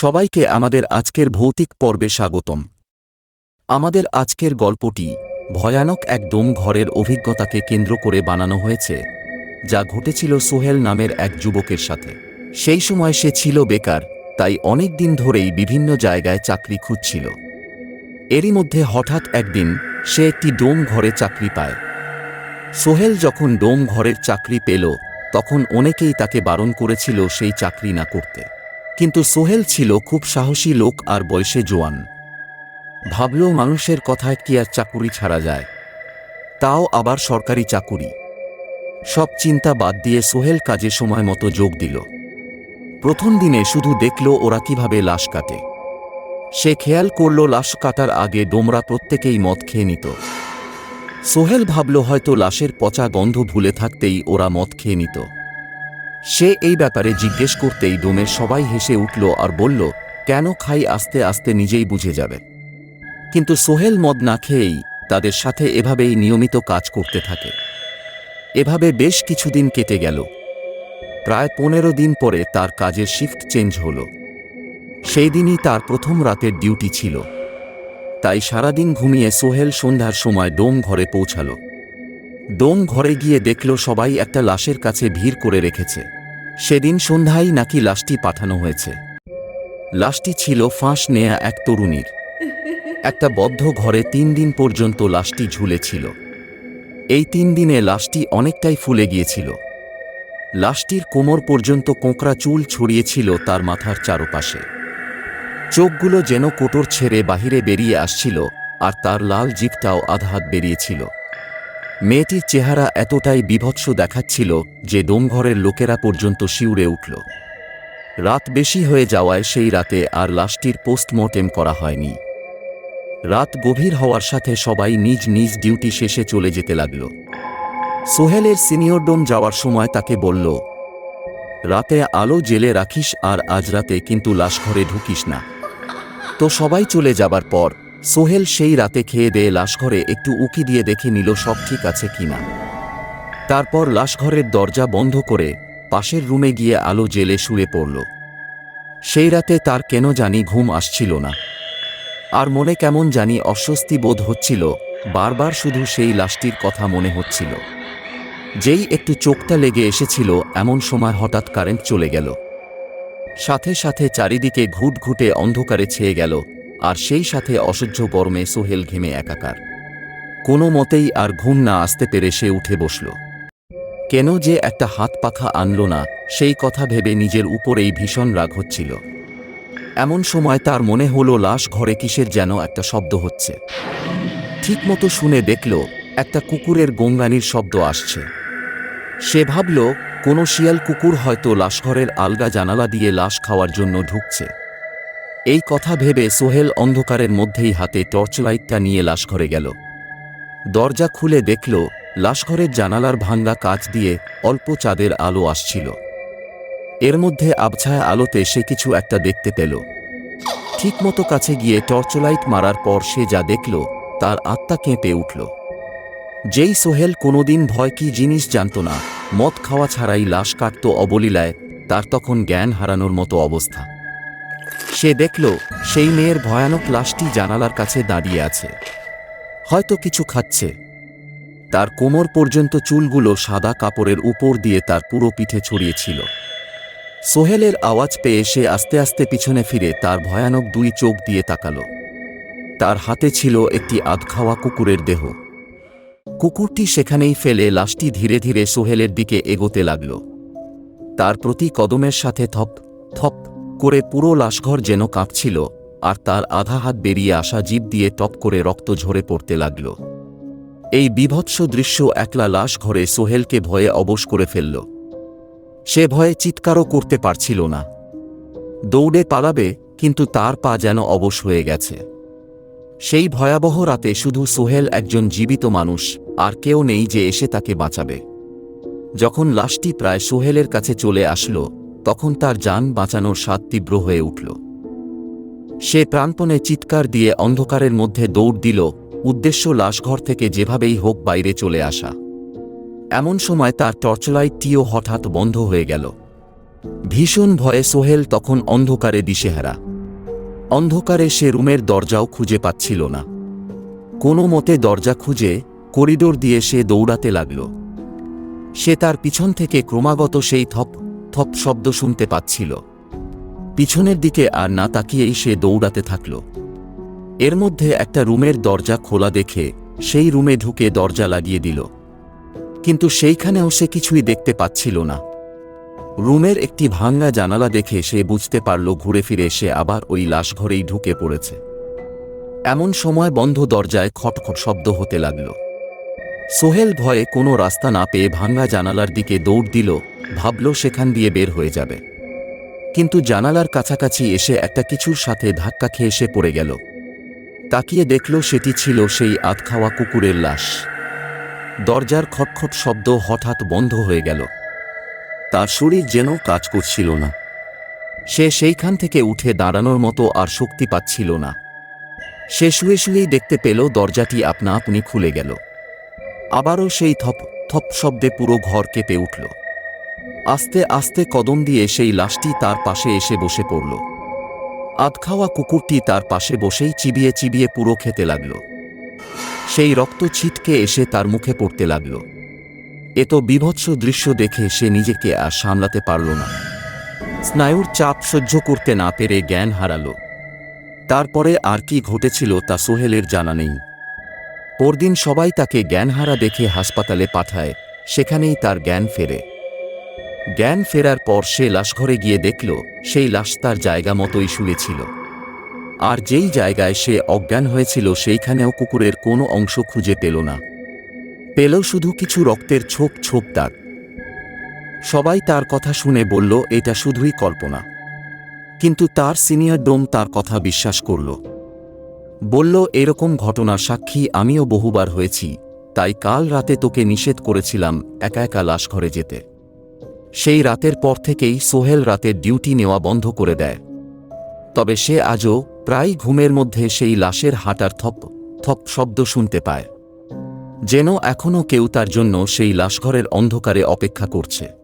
সবাইকে আমাদের আজকের ভৌতিক পর্বে স্বাগতম। আমাদের আজকের গল্পটি ভয়ানক এক ডোম ঘরের অভিজ্ঞতাকে কেন্দ্র করে বানানো হয়েছে, যা ঘটেছিল সোহেল নামের এক যুবকের সাথে। সেই সময় সে ছিল বেকার, তাই অনেক দিন ধরেই বিভিন্ন জায়গায় চাকরি খুঁজছিল। এরই মধ্যে হঠাৎ একদিন সে একটি ডোম ঘরে চাকরি পায়। সোহেল যখন ডোম ঘরের চাকরি পেল, তখন অনেকেই তাকে বারণ করেছিল সেই চাকরি না করতে। কিন্তু সোহেল ছিল খুব সাহসী লোক আর বয়সে জোয়ান। ভাবল মানুষের কথায় কি আর চাকুরি ছাড়া যায়। তাও আবার সরকারি চাকুরি। সব চিন্তা বাদ দিয়ে সোহেল কাজে সময় মতো যোগ দিল। প্রথম দিনে শুধু দেখল ওরা কীভাবে লাশ কাটে। সে খেয়াল করল লাশ কাটার আগে ডোমরা প্রত্যেকেই মদ খেয়ে নিত। সোহেল ভাবল হয়তো লাশের পচা গন্ধ ভুলে থাকতেই ওরা মদ খেয়ে নিত। সে এই ব্যাপারে জিজ্ঞেস করতেই ডোমের সবাই হেসে উঠল আর বলল, কেন খাই আস্তে আস্তে নিজেই বুঝে যাবে? কিন্তু সোহেল মদ না খেয়েই তাদের সাথে এভাবেই নিয়মিত কাজ করতে থাকে। এভাবে বেশ কিছুদিন কেটে গেল। প্রায় পনেরো দিন পরে তার কাজের শিফট চেঞ্জ হল। সেই দিনই তার প্রথম রাতের ডিউটি ছিল। তাই সারাদিন ঘুমিয়ে সোহেল সন্ধ্যার সময় ডোম ঘরে পৌঁছাল। ডোম ঘরে গিয়ে দেখল সবাই একটা লাশের কাছে ভিড় করে রেখেছে। সেদিন সন্ধ্যায় নাকি লাশটি পাঠানো হয়েছে। লাশটি ছিল ফাঁস নেয়া এক তরুণীর। একটা বদ্ধ ঘরে তিন দিন পর্যন্ত লাশটি ঝুলেছিল। এই তিন দিনে লাশটি অনেকটাই ফুলে গিয়েছিল। লাশটির কোমর পর্যন্ত কোঁকড়া চুল ছড়িয়েছিল তার মাথার চারপাশে। চোখগুলো যেন কোটর ছেড়ে বাহিরে বেরিয়ে আসছিল আর তার লাল জিভটাও আধাহাত বেরিয়েছিল। মেয়েটির চেহারা এতটাই বিভৎস দেখাচ্ছিল যে ডোমঘরের লোকেরা পর্যন্ত শিউরে উঠল। রাত বেশি হয়ে যাওয়ায় সেই রাতে আর লাশটির পোস্টমর্টেম করা হয়নি। রাত গভীর হওয়ার সাথে সবাই নিজ নিজ ডিউটি শেষে চলে যেতে লাগল। সোহেলের সিনিয়র ডোম যাওয়ার সময় তাকে বলল, রাতে আলো জেলে রাখিস আর আজ রাতে কিন্তু লাশ ঘরে ঢুকিস না। তো সবাই চলে যাবার পর সোহেল সেই রাতে খেয়ে দেয়ে লাশঘরে একটু উকি দিয়ে দেখে নিল সব ঠিক আছে কিনা। তারপর লাশঘরের দরজা বন্ধ করে পাশের রুমে গিয়ে আলো জেলে শুয়ে পড়ল। সেই রাতে তার কেন জানি ঘুম আসছিল না। আর মনে কেমন জানি অস্বস্তি বোধ হচ্ছিল, বারবার শুধু সেই লাশটির কথা মনে হচ্ছিল। যেই একটু চোখটা লেগে এসেছিল, এমন সময় হঠাৎ কারেন্ট চলে গেল। সাথে সাথে চারিদিকে ঘুট ঘুটে অন্ধকারে ছেয়ে গেল আর সেই সাথে অসহ্য গরমে সোহেল ঘেমে একাকার। কোনো মতেই আর ঘুম না আসতে পেরে সে উঠে বসল। কেন যে একটা হাত পাখা আনল না, সেই কথা ভেবে নিজের উপরেই ভীষণ রাগ হচ্ছিল। এমন সময় তার মনে হলো লাশ ঘরে কিসের যেন একটা শব্দ হচ্ছে। ঠিকমতো শুনে দেখল, একটা কুকুরের গঙ্গানির শব্দ আসছে। সে ভাবল, কোনো শিয়াল কুকুর হয়তো লাশঘরের আলগা জানালা দিয়ে লাশ খাওয়ার জন্য ঢুকছে। এই কথা ভেবে সোহেল অন্ধকারের মধ্যেই হাতে টর্চলাইটটা নিয়ে লাশঘরে গেল। দরজা খুলে দেখল, লাশঘরের জানালার ভাঙ্গা কাচ দিয়ে অল্প চাঁদের আলো আসছিল। এর মধ্যে আবছায়া আলোতে সে কিছু একটা দেখতে পেল। ঠিকমতো কাছে গিয়ে টর্চলাইট মারার পর সে যা দেখল, তার আত্মা কেঁপে উঠল। যেই সোহেল কোনোদিন ভয় কি জিনিস জানত না, মদ খাওয়া ছাড়াই লাশ কাটত অবলীলায়, তার তখন জ্ঞান হারানোর মতো অবস্থা। সে দেখল সেই মেয়ের ভয়ানক লাশটি জানালার কাছে দাঁড়িয়ে আছে। হয়তো কিছু খাচ্ছে। তার কোমর পর্যন্ত চুলগুলো সাদা কাপড়ের উপর দিয়ে তার পুরো পিঠে ছড়িয়েছিল সোহেলের আওয়াজ পেয়ে সে আস্তে আস্তে পিছনে ফিরে তার ভয়ানক দুই চোখ দিয়ে তাকালো। তার হাতে ছিল একটি আধখাওয়া কুকুরের দেহ। কুকুরটি সেখানেই ফেলে লাশটি ধীরে ধীরে সোহেলের দিকে এগোতে লাগল। তার প্রতি কদমের সাথে থপ থপ করে পুরো লাশঘর যেন কাঁপছিল, আর তার আধা হাত বেরিয়ে আসা জীব দিয়ে টপ করে রক্ত ঝরে পড়তে লাগল। এই বিভৎস দৃশ্য একলা লাশ ঘরে সোহেলকে ভয়ে অবশ করে ফেলল। সে ভয়ে চিৎকারও করতে পারছিল না। দৌড়ে পালাবে, কিন্তু তার পা যেন অবশ হয়ে গেছে। সেই ভয়াবহ রাতে শুধু সোহেল একজন জীবিত মানুষ, আর কেউ নেই যে এসে তাকে বাঁচাবে। যখন লাশটি প্রায় সোহেলের কাছে চলে আসলো তখন তার যান বাঁচানোর স্বাদ তীব্র হয়ে উঠল। সে প্রাণপণে চিৎকার দিয়ে অন্ধকারের মধ্যে দৌড় দিল, উদ্দেশ্য লাশঘর থেকে যেভাবেই হোক বাইরে চলে আসা। এমন সময় তার টর্চলাইটটিও হঠাৎ বন্ধ হয়ে গেল। ভীষণ ভয়ে সোহেল তখন অন্ধকারে দিশেহারা। অন্ধকারে সে রুমের দরজাও খুঁজে পাচ্ছিল না। কোনো মতে দরজা খুঁজে করিডোর দিয়ে সে দৌড়াতে লাগল। সে তার পিছন থেকে ক্রমাগত সেই থপ থপ শব্দ শুনতে পাচ্ছিল। পিছনের দিকে আর না তাকিয়েই সে দৌড়াতে থাকল। এর মধ্যে একটা রুমের দরজা খোলা দেখে সেই রুমে ঢুকে দরজা লাগিয়ে দিল। কিন্তু সেইখানেও সে কিছুই দেখতে পাচ্ছিল না। রুমের একটি ভাঙ্গা জানালা দেখে সে বুঝতে পারল ঘুরে ফিরে সে আবার ওই লাশ ঘরেই ঢুকে পড়েছে। এমন সময় বন্ধ দরজায় খটখট শব্দ হতে লাগল। সোহেল ভয়ে কোনো রাস্তা না পেয়ে ভাঙ্গা জানালার দিকে দৌড় দিল ভাবল সেখান দিয়ে বের হয়ে যাবে। কিন্তু জানালার কাছাকাছি এসে একটা কিছুর সাথে ধাক্কা খেয়ে সে পড়ে গেল। তাকিয়ে দেখল সেটি ছিল সেই আধখাওয়া কুকুরের লাশ। দরজার খটখট শব্দ হঠাৎ বন্ধ হয়ে গেল। তার শরীর যেন কাজ করছিল না। সে সেইখান থেকে উঠে দাঁড়ানোর মতো আর শক্তি পাচ্ছিল না। সে শুয়ে শুয়েই দেখতে পেল দরজাটি আপনা আপনি খুলে গেল। আবারও সেই থপ থপ শব্দে পুরো ঘর কেঁপে উঠল। আস্তে আস্তে কদম দিয়ে সেই লাশটি তার পাশে এসে বসে পড়ল। আধখাওয়া কুকুরটি তার পাশে বসেই চিবিয়ে চিবিয়ে পুরো খেতে লাগল। সেই রক্ত ছিটকে এসে তার মুখে পড়তে লাগল। এ তো বিভৎস দৃশ্য দেখে সে নিজেকে আর সামলাতে পারল না। স্নায়ুর চাপ সহ্য করতে না পেরে জ্ঞান হারালো। তারপরে আর কি ঘটেছিল তা সোহেলের জানা নেই। পরদিন সবাই তাকে জ্ঞানহারা দেখে হাসপাতালে পাঠায়, সেখানেই তার জ্ঞান ফেরে। জ্ঞান ফেরার পর সে লাশঘরে গিয়ে দেখল, সেই লাশ তার জায়গা মতোই শুয়েছিল। আর যেই জায়গায় সে অজ্ঞান হয়েছিল, সেইখানেও কুকুরের কোনো অংশ খুঁজে পেল না। পেল শুধু কিছু রক্তের ছোপ ছোপ দাগ। সবাই তার কথা শুনে বলল, এটা শুধুই কল্পনা। কিন্তু তার সিনিয়র ডোম তার কথা বিশ্বাস করল। বলল, এরকম ঘটনার সাক্ষী আমিও বহুবার হয়েছি, তাই কাল রাতে তোকে নিষেধ করেছিলাম একা একা লাশ ঘরে যেতে। সেই রাতের পর থেকেই সোহেল রাতের ডিউটি নেওয়া বন্ধ করে দেয়। তবে সে আজও প্রায় ঘুমের মধ্যে সেই লাশের হাঁটার থপ থপ শব্দ শুনতে পায়। যেন এখনও কেউ তার জন্য সেই লাশঘরের অন্ধকারে অপেক্ষা করছে।